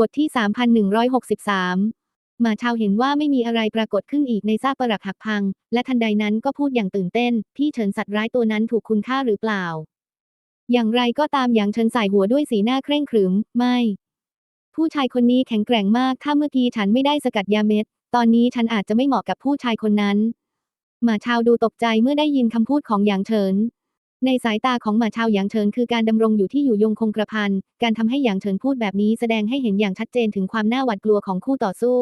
บทที่ 3163 หมาชาวเห็นว่าไม่มีอะไรปรากฏขึ้นอีกในซากปรักหักพัง และทันใดนั้นก็พูดอย่างตื่นเต้น พี่เฉินสัตว์ร้ายตัวนั้นถูกคุณฆ่าหรือเปล่า อย่างไรก็ตามอย่างเฉินสายหัวด้วยสีหน้าเคร่งขรึม ไม่ ผู้ชายคนนี้แข็งแกร่งมาก ถ้าเมื่อกี้ฉันไม่ได้สกัดยาเม็ด ตอนนี้ฉันอาจจะไม่เหมาะกับผู้ชายคนนั้น หมาชาวดูตกใจเมื่อได้ยินคำพูดของหยางเฉิน ในสายตาของหมาชาวหยางเฉินคือการดำรงอยู่ที่อยู่ยงคงกระพัน การทำให้หยางเฉินพูดแบบนี้แสดงให้เห็นอย่างชัดเจนถึงความน่าหวาดกลัวของคู่ต่อสู้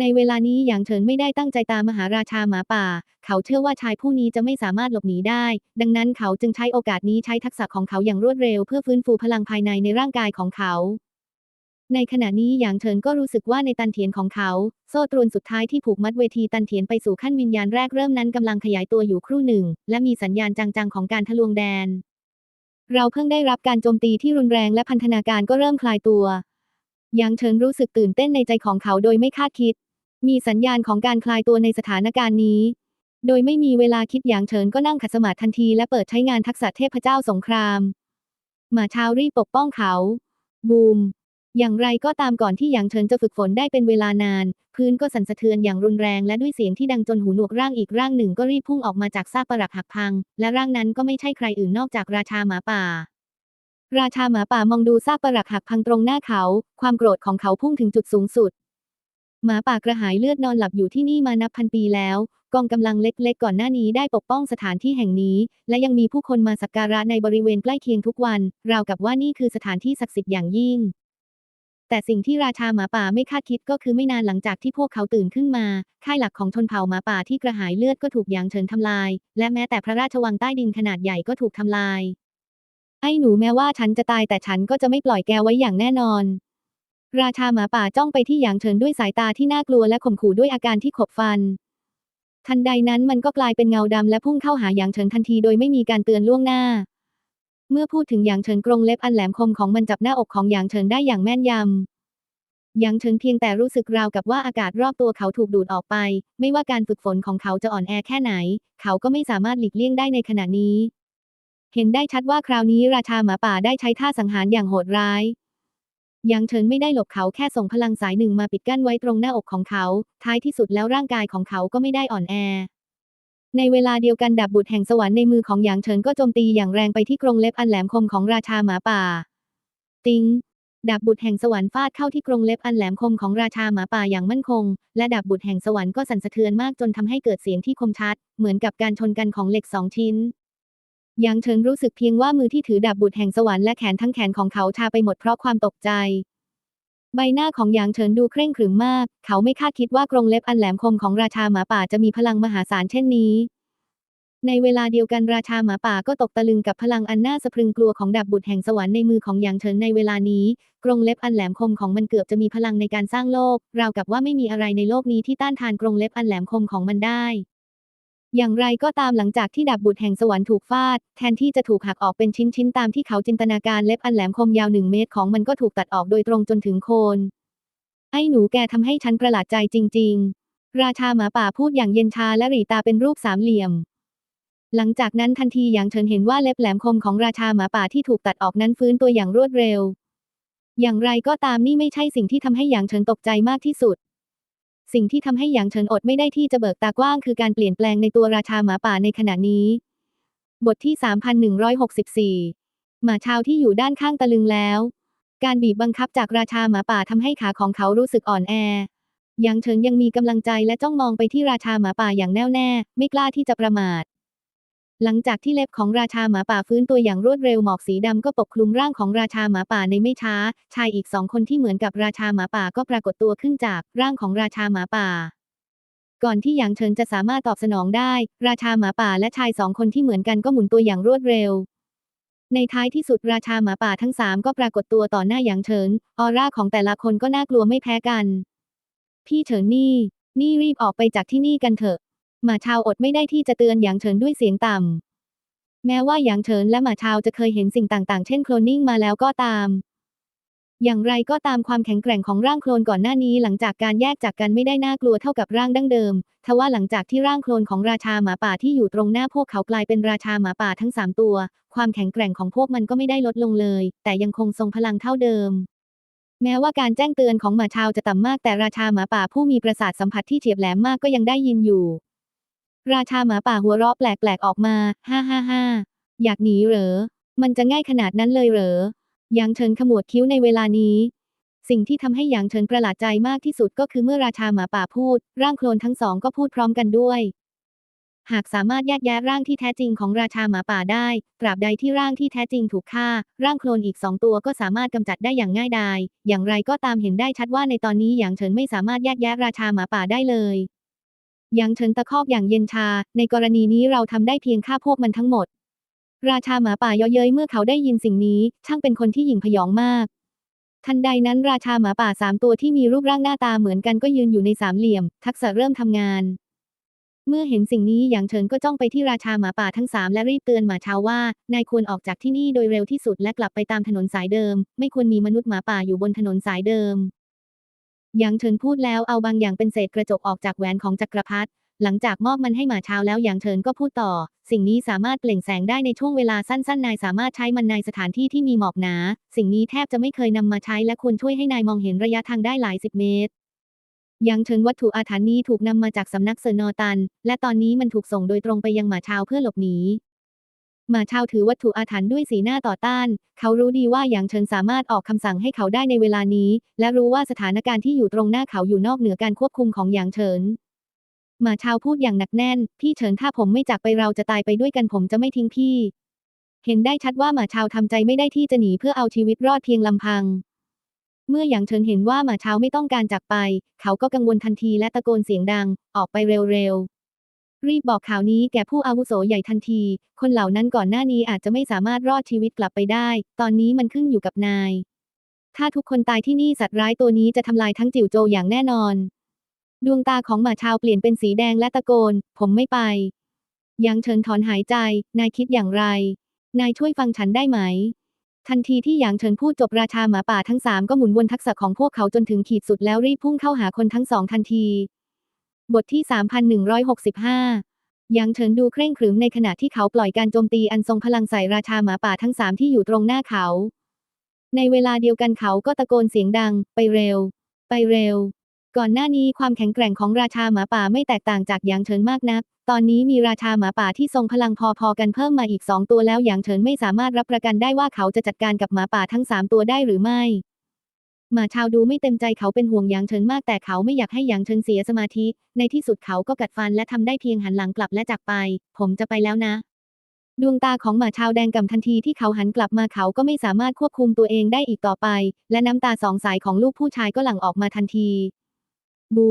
ในเวลานี้หยางเฉินไม่ได้ตั้งใจตามมหาราชาหมาป่า เขาเชื่อว่าชายผู้นี้จะไม่สามารถหลบหนีได้ ดังนั้นเขาจึงใช้โอกาสนี้ใช้ทักษะของเขาอย่างรวดเร็วเพื่อฟื้นฟูพลังภายในในร่างกายของเขา ในขณะนี้หยางเฉินก็รู้สึกว่าในตันเถียนของเขา โซ่ตรวนสุดท้ายที่ผูกมัดเวทีตันเถียนไปสู่ขั้นวิญญาณแรกเริ่มนั้นกำลังขยายตัวอยู่ครู่หนึ่ง และมีสัญญาณจังๆของการทะลวงแดน เราเพิ่งได้รับการโจมตีที่รุนแรงและพันธนาการก็เริ่มคลายตัวหยางเฉินรู้สึกตื่นเต้นในใจของเขาโดยไม่คาดคิด มีสัญญาณของการคลายตัวในสถานการณ์นี้ โดยไม่มีเวลาคิดหยางเฉินก็นั่งขัดสมาธิทันทีและเปิดใช้งานทักษะเทพเจ้าสงครามหมาชาวรีบปกป้องเขา บูม อย่างไรก็ตามก่อนที่หยางเฉินจะฝึกฝนได้เป็นเวลานาน พื้นก็สั่นสะเทือนอย่างรุนแรงและด้วยเสียงที่ดังจนหูหนวกร่างอีกร่างหนึ่งก็รีบพุ่งออกมาจากซากปรักหักพัง และร่างนั้นก็ไม่ใช่ใครอื่นนอกจากราชาหมาป่า ราชาหมาป่ามองดูซากปรักหักพังตรงหน้าเขา ความโกรธของเขาพุ่งถึงจุดสูงสุด หมาป่ากระหายเลือดนอนหลับอยู่ที่นี่มานับพันปีแล้วกองกำลังเล็กๆ ก่อนหน้านี้ได้ปกป้องสถานที่แห่งนี้ และยังมีผู้คนมาสักการะในบริเวณใกล้เคียงทุกวัน ราวกับว่านี่คือสถานที่ศักดิ์สิทธิ์อย่างยิ่ง แต่สิ่งที่ราชาหมาป่าไม่คาดคิดก็คือไม่นานหลังจากที่พวกเขาตื่นขึ้นมา ค่ายหลักของชนเผ่าหมาป่าที่กระหายเลือดก็ถูกยางเฉินทำลาย และแม้แต่พระราชวังใต้ดินขนาดใหญ่ก็ถูกทำลาย ไอ้หนูแม้ว่าฉันจะตายแต่ฉันก็จะไม่ปล่อยแกไว้อย่างแน่นอน ราชาหมาป่าจ้องไปที่หยางเฉินด้วยสายตาที่น่ากลัวและข่มขู่ด้วยอาการที่ขบฟัน ทันใดนั้นมันก็กลายเป็นเงาดำและพุ่งเข้าหาหยางเฉินทันทีโดยไม่มีการเตือนล่วงหน้า เมื่อพูดถึงหยางเฉินกรงเล็บอันแหลมคมของมันจับหน้าอกของหยางเฉินได้อย่างแม่นยำหยางเฉินเพียงแต่รู้สึกราวกับว่าอากาศรอบตัวเขาถูกดูดออกไป ไม่ว่าการฝึกฝนของเขาจะอ่อนแอแค่ไหน เขาก็ไม่สามารถหลีกเลี่ยงได้ในขณะนี้ เห็นได้ชัดว่าคราวนี้ราชาหมาป่าได้ใช้ท่าสังหารอย่างโหดร้ายหยางเฉินไม่ได้หลบเขาแค่ส่งพลังสายหนึ่งมาปิดกั้นไว้ตรงหน้าอกของเขา ท้ายที่สุดแล้วร่างกายของเขาก็ไม่ได้อ่อนแอ ในเวลาเดียวกันดาบบุตรแห่งสวรรค์ในมือของหยางเฉินก็โจมตีอย่างแรงไปที่กรงเล็บอันแหลมคมของราชาหมาป่า ติงดาบบุตรแห่งสวรรค์ฟาดเข้าที่กรงเล็บอันแหลมคมของราชาหมาป่าอย่างมั่นคง และดาบบุตรแห่งสวรรค์ก็สั่นสะเทือนมากจนทำให้เกิดเสียงที่คมชัด เหมือนกับการชนกันของเหล็กสองชิ้นหยางเฉินรู้สึกเพียงว่ามือที่ถือดาบบุตรแห่งสวรรค์และแขนทั้งแขนของเขาชาไปหมดเพราะความตกใจ ใบหน้าของหยางเฉินดูเคร่งขรึมมาก เขาไม่คาดคิดว่ากรงเล็บอันแหลมคมของราชาหมาป่าจะมีพลังมหาศาลเช่นนี้ ในเวลาเดียวกันราชาหมาป่าก็ตกตะลึงกับพลังอันน่าสะพรึงกลัวของดาบบุตรแห่งสวรรค์ในมือของหยางเฉินในเวลานี้ กรงเล็บอันแหลมคมของมันเกือบจะมีพลังในการสร้างโลก ราวกับว่าไม่มีอะไรในโลกนี้ที่ต้านทานกรงเล็บอันแหลมคมของมันได้ อย่างไรก็ตามหลังจากที่ดาบบุตรแห่งสวรรค์ถูกฟาด แทนที่จะถูกหักออกเป็นชิ้นๆ ตามที่เขาจินตนาการเล็บอันแหลมคมยาวหนึ่งเมตรของมันก็ถูกตัดออกโดยตรงจนถึงโคน ไอ้หนูแกทำให้ฉันประหลาดใจจริง ๆ ราชาหมาป่าพูดอย่างเย็นชาและหรีตาเป็นรูปสามเหลี่ยม หลังจากนั้นทันทีอย่างเฉินเห็นว่าเล็บแหลมคมของราชาหมาป่าที่ถูกตัดออกนั้นฟื้นตัวอย่างรวดเร็ว อย่างไรก็ตามนี่ไม่ใช่สิ่งที่ทำให้หยางเฉินตกใจมากที่สุด สิ่งที่ทำให้หยางเฉินอดไม่ได้ที่จะเบิกตากว้างคือการเปลี่ยนแปลงในตัวราชาหมาป่าในขณะนี้ บทที่ 3164 หมาชาวที่อยู่ด้านข้างตะลึงแล้ว การบีบบังคับจากราชาหมาป่าทำให้ขาของเขารู้สึกอ่อนแอหยางเฉินยังมีกำลังใจและจ้องมองไปที่ราชาหมาป่าอย่างแน่วแน่ ไม่กล้าที่จะประมาท หลังจากที่เล็บของราชาหมาป่าฟื้นตัวอย่างรวดเร็วหมอกสีดำก็ปกคลุมร่างของราชาหมาป่าในไม่ช้า ชายอีกสองคนที่เหมือนกับราชาหมาป่าก็ปรากฏตัวขึ้นจากร่างของราชาหมาป่า ก่อนที่หยางเฉินจะสามารถตอบสนองได้ ราชาหมาป่าและชายสองคนที่เหมือนกันก็หมุนตัวอย่างรวดเร็ว ในท้ายที่สุดราชาหมาป่าทั้งสามก็ปรากฏตัวต่อหน้าหยางเฉินออร่าของแต่ละคนก็น่ากลัวไม่แพ้กัน พี่เฉินนี่ นี่รีบออกไปจากที่นี่กันเถอะ หมาชาวอดไม่ได้ที่จะเตือนหยางเฉินด้วยเสียงต่ำ แม้ว่าหยางเฉินและหมาชาวจะเคยเห็นสิ่งต่างๆ เช่นโคลนนิ่งมาแล้วก็ตาม อย่างไรก็ตามความแข็งแกร่งของร่างโคลนก่อนหน้านี้หลังจากการแยกจากกันไม่ได้น่ากลัวเท่ากับร่างดั้งเดิม ทว่าหลังจากที่ร่างโคลนของราชาหมาป่าที่อยู่ตรงหน้าพวกเขากลายเป็นราชาหมาป่าทั้งสามตัว ความแข็งแกร่งของพวกมันก็ไม่ได้ลดลงเลย แต่ยังคงทรงพลังเท่าเดิมแม้ว่าการแจ้งเตือนของหมาชาวจะต่ำมากแต่ราชาหมาป่าผู้มีประสาทสัมผัสที่เฉียบแหลมมากก็ยังได้ยินอยู่ ราชาหมาป่าหัวเราะแปลกๆออกมา ฮ่าฮ่าฮ่าอยากหนีเหรอ มันจะง่ายขนาดนั้นเลยเหรอ หยางเฉินขมวดคิ้วในเวลานี้ สิ่งที่ทำให้หยางเฉินประหลาดใจมากที่สุดก็คือเมื่อราชาหมาป่าพูด ร่างโคลนทั้งสองก็พูดพร้อมกันด้วย หากสามารถแยกแยะร่างที่แท้จริงของราชาหมาป่าได้ ตราบใดที่ร่างที่แท้จริงถูกฆ่า ร่างโคลนอีกสองตัวก็สามารถกำจัดได้อย่างง่ายดาย อย่างไรก็ตามเห็นได้ชัดว่าในตอนนี้หยางเฉินไม่สามารถแยกแยะราชาหมาป่าได้เลย ยางเฉินตะคอกอย่างเย็นชา ในกรณีนี้เราทำได้เพียงฆ่าพวกมันทั้งหมด ราชาหมาป่าเย่อเย้ยเมื่อเขาได้ยินสิ่งนี้ ช่างเป็นคนที่หยิ่งพยองมาก ทันใดนั้นราชาหมาป่าสามตัวที่มีรูปร่างหน้าตาเหมือนกันก็ยืนอยู่ในสามเหลี่ยม ทักษะเริ่มทำงาน เมื่อเห็นสิ่งนี้หยางเฉินก็จ้องไปที่ราชาหมาป่าทั้งสามและรีบเตือนหมาชาวว่านายควรออกจากที่นี่โดยเร็วที่สุดและกลับไปตามถนนสายเดิม ไม่ควรมีมนุษย์หมาป่าอยู่บนถนนสายเดิม หยางเฉินพูดแล้วเอาบางอย่างเป็นเศษกระจกออกจากแหวนของจักรพรรดิหลังจากมอบมันให้หมาชาวแล้วหยางเฉินก็พูดต่อ สิ่งนี้สามารถเปล่งแสงได้ในช่วงเวลาสั้นๆ นายสามารถใช้มันในสถานที่ที่มีหมอกหนา สิ่งนี้แทบจะไม่เคยนำมาใช้และควรช่วยให้นายมองเห็นระยะทางได้หลายสิบเมตรยางเฉินวัตถุอาถรรพ์นี้ถูกนำมาจากสำนักเซอร์นอตัน และตอนนี้มันถูกส่งโดยตรงไปยังหมาชาวเพื่อหลบหนี หมาเชาถือวัตถุอาถรรพ์ด้วยสีหน้าต่อต้าน เขารู้ดีว่าหยางเฉินสามารถออกคำสั่งให้เขาได้ในเวลานี้ และรู้ว่าสถานการณ์ที่อยู่ตรงหน้าเขาอยู่นอกเหนือการควบคุมของหยางเฉินหมาเชาพูดอย่างหนักแน่น พี่เฉินถ้าผมไม่จากไปเราจะตายไปด้วยกันผมจะไม่ทิ้งพี่ เห็นได้ชัดว่าหมาเชาทำใจไม่ได้ที่จะหนีเพื่อเอาชีวิตรอดเพียงลำพัง เมื่อหยางเฉินเห็นว่าหมาเชาไม่ต้องการจากไป เขาก็กังวลทันทีและตะโกนเสียงดัง ออกไปเร็วๆ รีบบอกข่าวนี้แก่ผู้อาวุโสใหญ่ทันที คนเหล่านั้นก่อนหน้านี้อาจจะไม่สามารถรอดชีวิตกลับไปได้ ตอนนี้มันขึ้นอยู่กับนาย ถ้าทุกคนตายที่นี่สัตว์ร้ายตัวนี้จะทำลายทั้งจิ๋วโจอย่างแน่นอน ดวงตาของหมาชาวเปลี่ยนเป็นสีแดงและตะโกน ผมไม่ไป ยังเฉินถอนหายใจ นายคิดอย่างไร นายช่วยฟังฉันได้ไหม ทันทีที่หยางเฉินพูดจบราชาหมาป่าทั้งสามก็หมุนวนทักษะของพวกเขาจนถึงขีดสุดแล้วรีบพุ่งเข้าหาคนทั้งสองทันที บทที่ 3165หยางเฉินดูเคร่งขรึมในขณะที่เขาปล่อยการโจมตีอันทรงพลังใส่ราชาหมาป่าทั้งสามที่อยู่ตรงหน้าเขา ในเวลาเดียวกันเขาก็ตะโกนเสียงดัง ไปเร็ว ไปเร็ว ก่อนหน้านี้ความแข็งแกร่งของราชาหมาป่าไม่แตกต่างจากหยางเฉินมากนัก ตอนนี้มีราชาหมาป่าที่ทรงพลังพอๆกันเพิ่มมาอีกสองตัวแล้วหยางเฉินไม่สามารถรับประกันได้ว่าเขาจะจัดการกับหมาป่าทั้งสามตัวได้หรือไม่ หมาชาวดูไม่เต็มใจเขาเป็นห่วงหยางเฉินมากแต่เขาไม่อยากให้หยางเฉินเสียสมาธิ ในที่สุดเขาก็กัดฟันและทำได้เพียงหันหลังกลับและจากไป ผมจะไปแล้วนะ ดวงตาของหมาชาวแดงก่ำทันทีที่เขาหันกลับมาเขาก็ไม่สามารถควบคุมตัวเองได้อีกต่อไป และน้ำตาสองสายของลูกผู้ชายก็หลั่งออกมาทันทีบู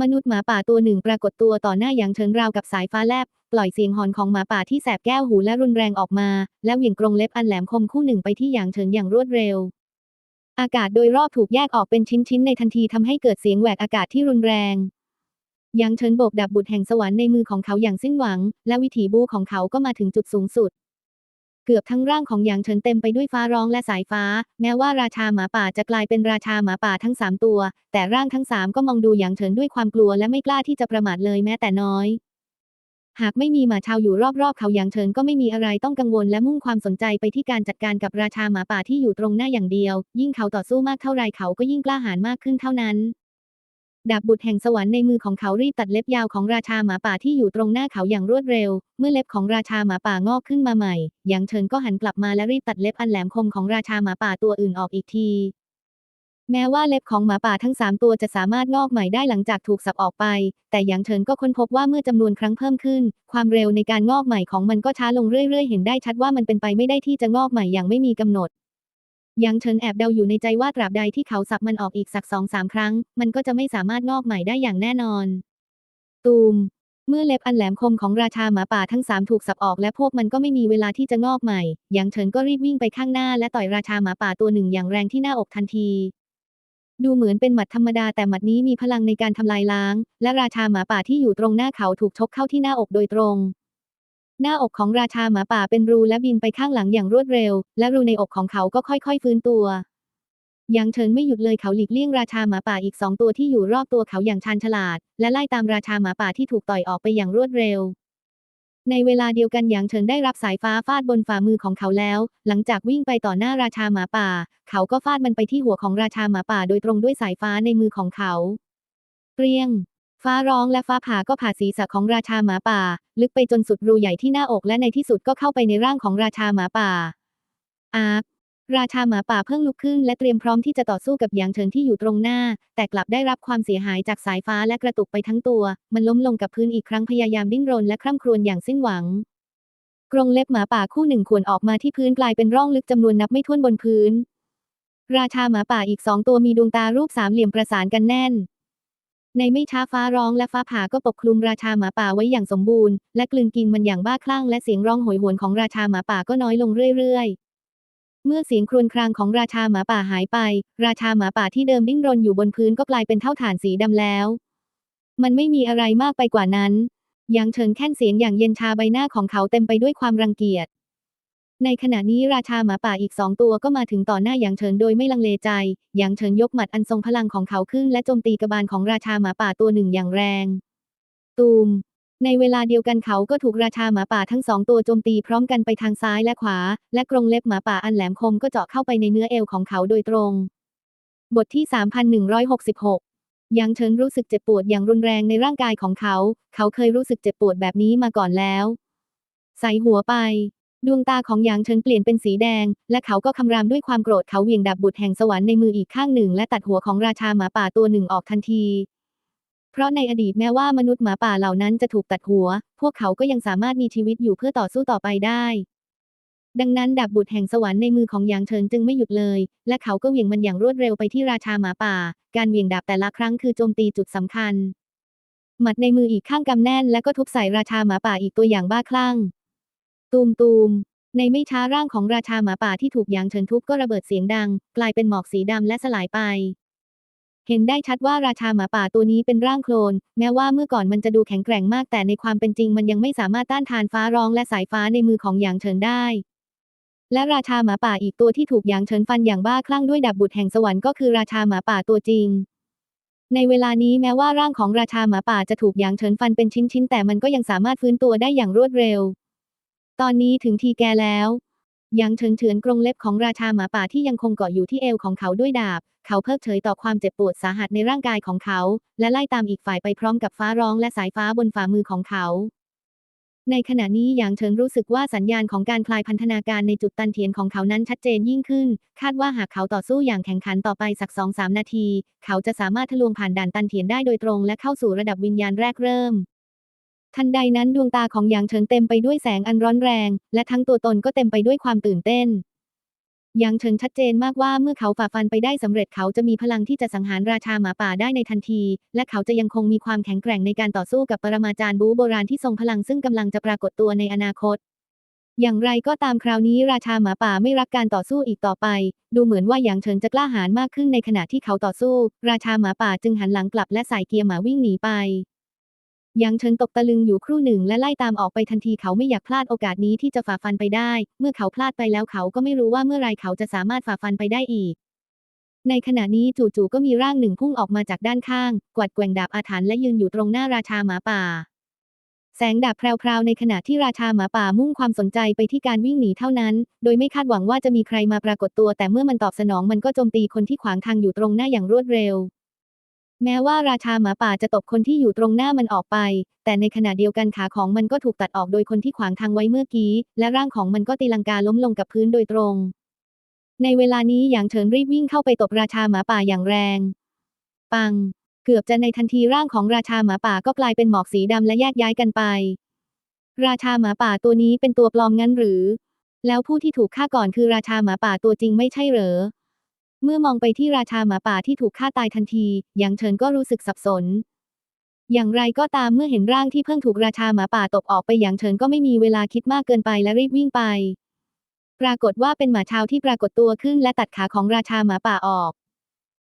มนุษย์หมาป่าตัวหนึ่งปรากฏตัวต่อหน้าอย่างเชิญราวกับสายฟ้าแลบ ปล่อยเสียงหอนของหมาป่าที่แสบแก้วหูและรุนแรงออกมา แล้วเหวี่ยงกรงเล็บอันแหลมคมคู่หนึ่งไปที่อย่างเฉินอย่างรวดเร็ว อากาศโดยรอบถูกแยกออกเป็นชิ้นๆ ในทันทีทำให้เกิดเสียงแหวกอากาศที่รุนแรงยางเฉินโบกดาบบุตรแห่งสวรรค์ในมือของเขาอย่างสิ้นหวัง และวิถีบูของเขาก็มาถึงจุดสูงสุด เกือบทั้งร่างของหยางเฉินเต็มไปด้วยฟ้าร้องและสายฟ้า แม้ว่าราชาหมาป่าจะกลายเป็นราชาหมาป่าทั้งสามตัว แต่ร่างทั้งสามก็มองดูหยางเฉินด้วยความกลัวและไม่กล้าที่จะประมาทเลยแม้แต่น้อย หากไม่มีหมาชาวอยู่รอบๆ เขาหยางเฉินก็ไม่มีอะไรต้องกังวลและมุ่งความสนใจไปที่การจัดการกับราชาหมาป่าที่อยู่ตรงหน้าอย่างเดียว ยิ่งเขาต่อสู้มากเท่าไรเขาก็ยิ่งกล้าหาญมากขึ้นเท่านั้น ดาบบุตรแห่งสวรรค์ในมือของเขารีบตัดเล็บยาวของราชาหมาป่าที่อยู่ตรงหน้าเขาอย่างรวดเร็ว เมื่อเล็บของราชาหมาป่างอกขึ้นมาใหม่หยางเฉินก็หันกลับมาและรีบตัดเล็บอันแหลมคมของราชาหมาป่าตัวอื่นออกอีกที แม้ว่าเล็บของหมาป่าทั้งสามตัวจะสามารถงอกใหม่ได้หลังจากถูกสับออกไป แต่หยางเฉินก็ค้นพบว่าเมื่อจำนวนครั้งเพิ่มขึ้น ความเร็วในการงอกใหม่ของมันก็ช้าลงเรื่อย ๆ เห็นได้ชัดว่ามันเป็นไปไม่ได้ที่จะงอกใหม่อย่างไม่มีกำหนดหยางเฉินแอบเดาอยู่ในใจว่าตราบใดที่เขาสับมันออกอีกสักสองสามครั้ง มันก็จะไม่สามารถงอกใหม่ได้อย่างแน่นอน ตูม เมื่อเล็บอันแหลมคมของราชาหมาป่าทั้งสามถูกสับออกและพวกมันก็ไม่มีเวลาที่จะงอกใหม่หยางเฉินก็รีบวิ่งไปข้างหน้าและต่อยราชาหมาป่าตัวหนึ่งอย่างแรงที่หน้าอกทันที ดูเหมือนเป็นหมัดธรรมดาแต่หมัดนี้มีพลังในการทำลายล้าง และราชาหมาป่าที่อยู่ตรงหน้าเขาถูกชกเข้าที่หน้าอกโดยตรง หน้าอกของราชาหมาป่าเป็นรูและบินไปข้างหลังอย่างรวดเร็ว และรูในอกของเขาก็ค่อยๆฟื้นตัวยางเฉินไม่หยุดเลยเขาหลีกเลี่ยงราชาหมาป่าอีกสองตัวที่อยู่รอบตัวเขาอย่างชาญฉลาด และไล่ตามราชาหมาป่าที่ถูกต่อยออกไปอย่างรวดเร็ว ในเวลาเดียวกันหยางเฉินได้รับสายฟ้าฟาดบนฝ่ามือของเขาแล้ว หลังจากวิ่งไปต่อหน้าราชาหมาป่า เขาก็ฟาดมันไปที่หัวของราชาหมาป่าโดยตรงด้วยสายฟ้าในมือของเขาเปรียง ฟ้าร้องและฟ้าผ่าก็ผ่าศีรษะของราชาหมาป่า ลึกไปจนสุดรูใหญ่ที่หน้าอกและในที่สุดก็เข้าไปในร่างของราชาหมาป่าอาร์ ราชาหมาป่าเพิ่งลุกขึ้นและเตรียมพร้อมที่จะต่อสู้กับหยางเฉินที่อยู่ตรงหน้า แต่กลับได้รับความเสียหายจากสายฟ้าและกระตุกไปทั้งตัว มันล้มลงกับพื้นอีกครั้งพยายามดิ้นรนและคร่ำครวญอย่างสิ้นหวัง กรงเล็บหมาป่าคู่หนึ่งขวนออกมาที่พื้นกลายเป็นร่องลึกจำนวนนับไม่ถ้วนบนพื้น ราชาหมาป่าอีกสองตัวมีดวงตารูปสามเหลี่ยมประสานกันแน่น ในไม่ช้าฟ้าร้องและฟ้าผ่าก็ปกคลุมราชาหมาป่าไว้อย่างสมบูรณ์และกลืนกินมันอย่างบ้าคลั่งและเสียงร้องโหยหวนของราชาหมาป่าก็น้อยลงเรื่อยๆ เมื่อเสียงครวญครางของราชาหมาป่าหายไป ราชาหมาป่าที่เดิมดิ้นรนอยู่บนพื้นก็กลายเป็นเท่าฐานสีดำแล้ว มันไม่มีอะไรมากไปกว่านั้นยางเฉินแค่นเสียงอย่างเย็นชาใบหน้าของเขาเต็มไปด้วยความรังเกียจ ในขณะนี้ราชาหมาป่าอีกสองตัวก็มาถึงต่อหน้าหยางเฉินโดยไม่ลังเลใจหยางเฉินยกหมัดอันทรงพลังของเขาขึ้นและโจมตีกระบาลของราชาหมาป่าตัวหนึ่งอย่างแรง ตูม ในเวลาเดียวกันเขาก็ถูกราชาหมาป่าทั้งสองตัวโจมตีพร้อมกันไปทางซ้ายและขวา และกรงเล็บหมาป่าอันแหลมคมก็เจาะเข้าไปในเนื้อเอวของเขาโดยตรง บทที่ 3166 ยังเฉินรู้สึกเจ็บปวดอย่างรุนแรงในร่างกายของเขา เขาเคยรู้สึกเจ็บปวดแบบนี้มาก่อนแล้ว ใส่หัวไป ดวงตาของหยางเฉินเปลี่ยนเป็นสีแดง และเขาก็คำรามด้วยความโกรธเขาเหวี่ยงดาบบุตรแห่งสวรรค์ในมืออีกข้างหนึ่ง และตัดหัวของราชาหมาป่าตัวหนึ่งออกทันที เพราะในอดีตแม้ว่ามนุษย์หมาป่าเหล่านั้นจะถูกตัดหัว พวกเขาก็ยังสามารถมีชีวิตอยู่เพื่อต่อสู้ต่อไปได้ ดังนั้นดาบบุตรแห่งสวรรค์ในมือของหยางเฉินจึงไม่หยุดเลย และเขาก็เหวี่ยงมันอย่างรวดเร็วไปที่ราชาหมาป่า การเหวี่ยงดาบแต่ละครั้งคือโจมตีจุดสำคัญ หมัดในมืออีกข้างกำแน่น และก็ทุบใส่ราชาหมาป่าอีกตัวอย่างบ้าคลั่ง ตูมตูมในไม่ช้าร่างของราชาหมาป่าที่ถูกหยางเฉินทุบก็ระเบิดเสียงดัง กลายเป็นหมอกสีดำและสลายไป เห็นได้ชัดว่าราชาหมาป่าตัวนี้เป็นร่างโคลน แม้ว่าเมื่อก่อนมันจะดูแข็งแกร่งมากแต่ในความเป็นจริงมันยังไม่สามารถต้านทานฟ้าร้องและสายฟ้าในมือของหยางเฉินได้ และราชาหมาป่าอีกตัวที่ถูกหยางเฉินฟันอย่างบ้าคลั่งด้วยดาบบุตรแห่งสวรรค์ก็คือราชาหมาป่าตัวจริง ในเวลานี้แม้ว่าร่างของราชาหมาป่าจะถูกหยางเฉินฟันเป็นชิ้นๆแต่มันก็ยังสามารถฟื้นตัวได้อย่างรวดเร็ว ตอนนี้ถึงทีแกแล้ว ยางเฉินเฉือนกรงเล็บของราชาหมาป่าที่ยังคงเกาะอยู่ที่เอวของเขาด้วยดาบ เขาเพิกเฉยต่อความเจ็บปวดสาหัสในร่างกายของเขา และไล่ตามอีกฝ่ายไปพร้อมกับฟ้าร้องและสายฟ้าบนฝ่ามือของเขา ในขณะนี้หยางเฉินรู้สึกว่าสัญญาณของการคลายพันธนาการในจุดตันเทียนของเขานั้นชัดเจนยิ่งขึ้น คาดว่าหากเขาต่อสู้อย่างแข่งขันต่อไปสักสองสามนาที เขาจะสามารถทะลวงผ่านด่านตันเทียนได้โดยตรงและเข้าสู่ระดับวิญญาณแรกเริ่ม ทันใดนั้นดวงตาของหยางเฉินเต็มไปด้วยแสงอันร้อนแรง และทั้งตัวตนก็เต็มไปด้วยความตื่นเต้นหยางเฉินชัดเจนมากว่าเมื่อเขาฝ่าฟันไปได้สำเร็จเขาจะมีพลังที่จะสังหารราชาหมาป่าได้ในทันที และเขาจะยังคงมีความแข็งแกร่งในการต่อสู้กับปรมาจารย์บูโบราณที่ทรงพลังซึ่งกำลังจะปรากฏตัวในอนาคต อย่างไรก็ตามคราวนี้ราชาหมาป่าไม่รักการต่อสู้อีกต่อไป ดูเหมือนว่าหยางเฉินจะกล้าหาญมากขึ้นในขณะที่เขาต่อสู้ ราชาหมาป่าจึงหันหลังกลับและใส่เกียร์หมาวิ่งหนีไป ยางเฉินตกตะลึงอยู่ครู่หนึ่งและไล่ตามออกไปทันทีเขาไม่อยากพลาดโอกาสนี้ที่จะฝ่าฟันไปได้ เมื่อเขาพลาดไปแล้วเขาก็ไม่รู้ว่าเมื่อไรเขาจะสามารถฝ่าฟันไปได้อีก ในขณะนี้จู่ๆก็มีร่างหนึ่งพุ่งออกมาจากด้านข้าง กวัดแกว่งดาบอาถรรพ์และยืนอยู่ตรงหน้าราชาหมาป่า แสงดาบแพรวๆในขณะที่ราชาหมาป่ามุ่งความสนใจไปที่การวิ่งหนีเท่านั้น โดยไม่คาดหวังว่าจะมีใครมาปรากฏตัว แต่เมื่อมันตอบสนองมันก็โจมตีคนที่ขวางทางอยู่ตรงหน้าอย่างรวดเร็ว แม้ว่าราชาหมาป่าจะตบคนที่อยู่ตรงหน้ามันออกไป แต่ในขณะเดียวกันขาของมันก็ถูกตัดออกโดยคนที่ขวางทางไว้เมื่อกี้ และร่างของมันก็ตีลังกาล้มลงกับพื้นโดยตรง ในเวลานี้หยางเฉินรีบวิ่งเข้าไปตบราชาหมาป่าอย่างแรง ปัง เกือบจะในทันทีร่างของราชาหมาป่าก็กลายเป็นหมอกสีดำและแยกย้ายกันไป ราชาหมาป่าตัวนี้เป็นตัวปลอมงั้นหรือ แล้วผู้ที่ถูกฆ่าก่อนคือราชาหมาป่าตัวจริงไม่ใช่เหรอ เมื่อมองไปที่ราชาหมาป่าที่ถูกฆ่าตายทันที หยางเฉินก็รู้สึกสับสน อย่างไรก็ตามเมื่อเห็นร่างที่เพิ่งถูกราชาหมาป่าตบออกไปหยางเฉินก็ไม่มีเวลาคิดมากเกินไปและรีบวิ่งไป ปรากฏว่าเป็นหมาชาวที่ปรากฏตัวขึ้นและตัดขาของราชาหมาป่าออก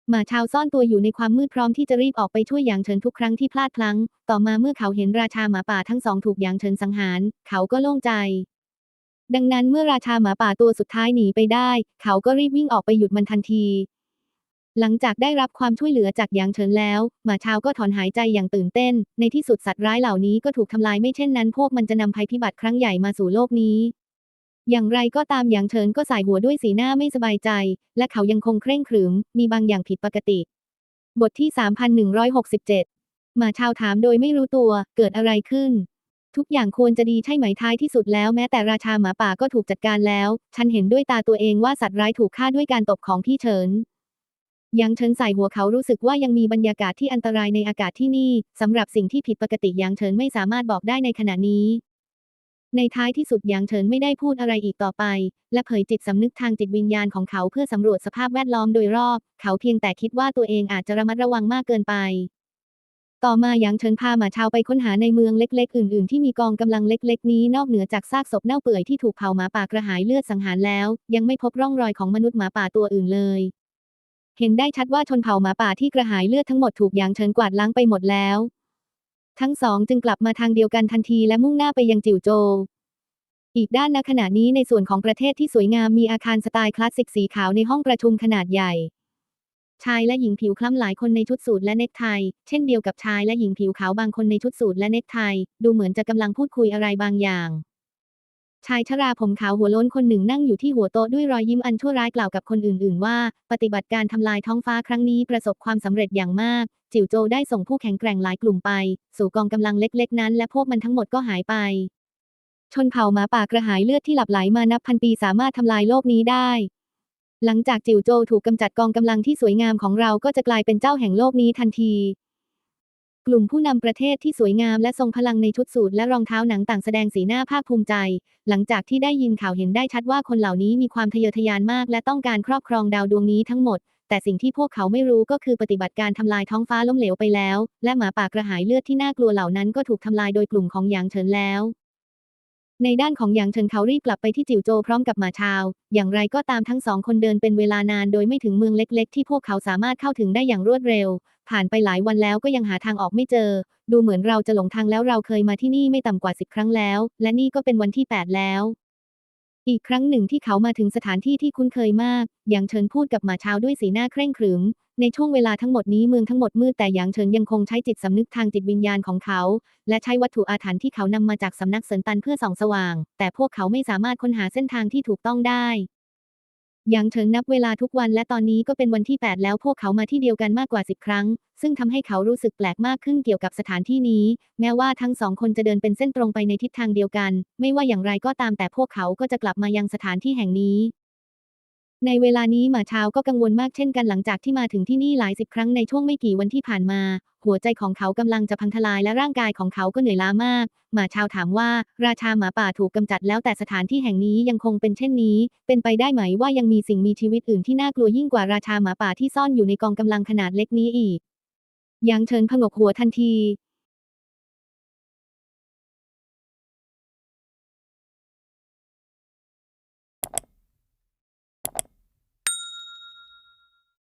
หมาชาวซ่อนตัวอยู่ในความมืดพร้อมที่จะรีบออกไปช่วยหยางเฉินทุกครั้งที่พลาดพลั้ง ต่อมาเมื่อเขาเห็นราชาหมาป่าทั้งสองถูกหยางเฉินสังหาร เขาก็โล่งใจ ดังนั้นเมื่อราชาหมาป่าตัวสุดท้ายหนีไปได้ เขาก็รีบวิ่งออกไปหยุดมันทันที หลังจากได้รับความช่วยเหลือจากหยางเฉินแล้ว หมาชาวก็ถอนหายใจอย่างตื่นเต้น ในที่สุดสัตว์ร้ายเหล่านี้ก็ถูกทำลายไม่เช่นนั้นพวกมันจะนำภัยพิบัติครั้งใหญ่มาสู่โลกนี้ อย่างไรก็ตามหยางเฉินก็สายหัวด้วยสีหน้าไม่สบายใจ และเขายังคงเคร่งขรึม มีบางอย่างผิดปกติ บทที่ 3167หมาชาวถามโดยไม่รู้ตัว เกิดอะไรขึ้น ทุกอย่างควรจะดีใช่ไหมท้ายที่สุดแล้วแม้แต่ราชาหมาป่าก็ถูกจัดการแล้ว ฉันเห็นด้วยตาตัวเองว่าสัตว์ร้ายถูกฆ่าด้วยการตบของพี่เฉินยังเฉินใส่หัวเขารู้สึกว่ายังมีบรรยากาศที่อันตรายในอากาศที่นี่สำหรับสิ่งที่ผิดปกติยังเฉินไม่สามารถบอกได้ในขณะนี้ ในท้ายที่สุดยังเฉินไม่ได้พูดอะไรอีกต่อไป และเผยจิตสำนึกทางจิตวิญญาณของเขาเพื่อสำรวจสภาพแวดล้อมโดยรอบ เขาเพียงแต่คิดว่าตัวเองอาจจะระมัดระวังมากเกินไป ต่อมาหยางเฉินพาหมาชาวไปค้นหาในเมืองเล็กๆ อื่นๆ ที่มีกองกำลังเล็กๆ นี้นอกเหนือจากซากศพเน่าเปื่อยที่ถูกเผาหมาป่ากระหายเลือดสังหารแล้ว ยังไม่พบร่องรอยของมนุษย์หมาป่าตัวอื่นเลย เห็นได้ชัดว่าชนเผ่าหมาป่าที่กระหายเลือดทั้งหมดถูกหยางเฉินกวาดล้างไปหมดแล้ว ทั้งสองจึงกลับมาทางเดียวกันทันทีและมุ่งหน้าไปยังจิวโจอีกด้านณขณะนี้ในส่วนของประเทศที่สวยงามมีอาคารสไตล์คลาสสิกสีขาวในห้องประชุมขนาดใหญ่ ชายและหญิงผิวคล้ำหลายคนในชุดสูทและเนคไท เช่นเดียวกับชายและหญิงผิวขาวบางคนในชุดสูทและเนคไท ดูเหมือนจะกำลังพูดคุยอะไรบางอย่าง ชายชราผมขาวหัวโล้นคนหนึ่งนั่งอยู่ที่หัวโต๊ะด้วยรอยยิ้มอันชั่วร้ายกล่าวกับคนอื่น ๆ ว่า ปฏิบัติการทำลายท้องฟ้าครั้งนี้ประสบความสำเร็จอย่างมาก จิ๋วโจได้ส่งผู้แข็งแกร่งหลายกลุ่มไป สู่กองกำลังเล็ก ๆ นั้นและพวกมันทั้งหมดก็หายไป ชนเผ่าหมาป่ากระหายเลือดที่หลับไหลมานับพันปีสามารถทำลายโลกนี้ได้ หลังจากจิ๋วโจถูกกำจัดกองกำลังที่สวยงามของเราก็จะกลายเป็นเจ้าแห่งโลกนี้ทันที กลุ่มผู้นำประเทศที่สวยงามและทรงพลังในชุดสูทและรองเท้าหนังต่างแสดงสีหน้าภาคภูมิใจ หลังจากที่ได้ยินข่าวเห็นได้ชัดว่าคนเหล่านี้มีความทะเยอทะยานมาก และต้องการครอบครองดาวดวงนี้ทั้งหมด แต่สิ่งที่พวกเขาไม่รู้ก็คือปฏิบัติการทำลายท้องฟ้าล้มเหลวไปแล้ว และหมาป่ากระหายเลือดที่น่ากลัวเหล่านั้นก็ถูกทำลายโดยกลุ่มของหยางเฉินแล้ว ในด้านของหยางเฉินเขารีบกลับไปที่จิวโจวพร้อมกับหมาชาว อย่างไรก็ตามทั้งสองคนเดินเป็นเวลานานโดยไม่ถึงเมืองเล็กๆ ที่พวกเขาสามารถเข้าถึงได้อย่างรวดเร็ว ผ่านไปหลายวันแล้วก็ยังหาทางออกไม่เจอ ดูเหมือนเราจะหลงทางแล้วเราเคยมาที่นี่ไม่ต่ำกว่าสิบครั้งแล้ว และนี่ก็เป็นวันที่ 8 แล้ว อีกครั้งหนึ่งที่เขามาถึงสถานที่ที่คุ้นเคยมาก หยางเฉินพูดกับหมาชาวด้วยสีหน้าเคร่งขรึม ในช่วงเวลาทั้งหมดนี้เมืองทั้งหมดมืดแต่หยางเฉินยังคงใช้จิตสำนึกทางจิตวิญญาณของเขา และใช้วัตถุอาถรรพ์ที่เขานำมาจากสำนักเซินตันเพื่อส่องสว่าง แต่พวกเขาไม่สามารถค้นหาเส้นทางที่ถูกต้องได้ อยางเถิงนับเวลาทุกวันและตอนนี้ก็เป็นวันที่ 8 แล้วพวกเขามาที่เดียวกันมากกว่า 10 ครั้ง ซึ่งทำให้เขารู้สึกแปลกมากขึ้นเกี่ยวกับสถานที่นี้ แม้ว่าทั้งสองคนจะเดินเป็นเส้นตรงไปในทิศทางเดียวกัน ไม่ว่าอย่างไรก็ตามแต่พวกเขาก็จะกลับมายังสถานที่แห่งนี้ ในเวลานี้หมาชาวก็กังวลมากเช่นกันหลังจากที่มาถึงที่นี่หลายสิบครั้งในช่วงไม่กี่วันที่ผ่านมา หัวใจของเขากำลังจะพังทลายและร่างกายของเขาก็เหนื่อยล้ามากหมาชาวถามว่า ราชาหมาป่าถูกกำจัดแล้วแต่สถานที่แห่งนี้ยังคงเป็นเช่นนี้ เป็นไปได้ไหมว่ายังมีสิ่งมีชีวิตอื่นที่น่ากลัวยิ่งกว่าราชาหมาป่าที่ซ่อนอยู่ในกองกำลังขนาดเล็กนี้อีกยางเฉินผงกหัวทันที